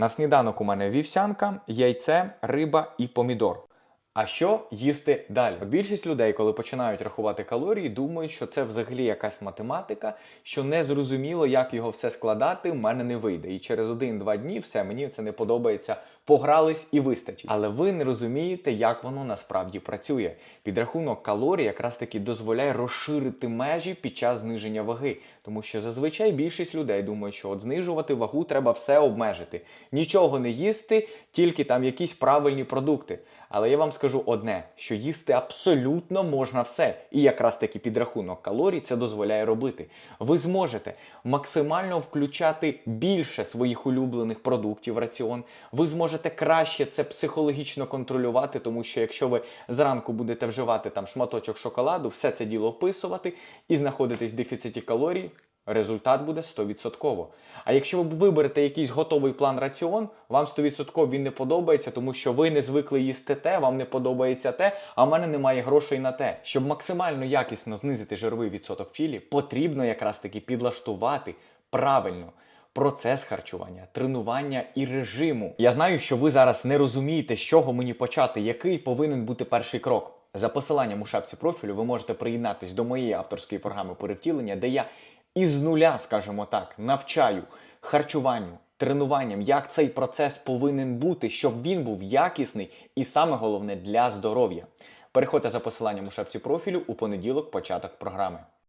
На сніданок у мене вівсянка, яйце, риба і помідор. А що їсти далі? Більшість людей, коли починають рахувати калорії, думають, що це взагалі якась математика, що не зрозуміло, як його все складати, в мене не вийде. І через один-два дні все мені це не подобається. Погрались і вистачить. Але ви не розумієте, як воно насправді працює. Підрахунок калорій якраз таки дозволяє розширити межі під час зниження ваги, тому що зазвичай більшість людей думають, що от знижувати вагу треба все обмежити, нічого не їсти, тільки там якісь правильні продукти. Але я вам скажу одне: що їсти абсолютно можна все. І якраз таки підрахунок калорій це дозволяє робити. Ви зможете максимально включати більше своїх улюблених продуктів в раціон. Ви зможете краще це психологічно контролювати, тому що якщо ви зранку будете вживати там шматочок шоколаду, все це діло вписувати і знаходитесь в дефіциті калорій. Результат буде 100%. А якщо ви виберете якийсь готовий план раціон, вам 100% він не подобається, тому що ви не звикли їсти те, вам не подобається те, а в мене немає грошей на те. Щоб максимально якісно знизити жировий відсоток філі, потрібно якраз таки підлаштувати правильно. Процес харчування, тренування і режиму. Я знаю, що ви зараз не розумієте, з чого мені почати, який повинен бути перший крок. За посиланням у шапці профілю ви можете приєднатись до моєї авторської програми перевтілення, де я із нуля, скажімо так, навчаю харчуванню, тренуванням, як цей процес повинен бути, щоб він був якісний і саме головне для здоров'я. Переходьте за посиланням у шапці профілю у понеділок, початок програми.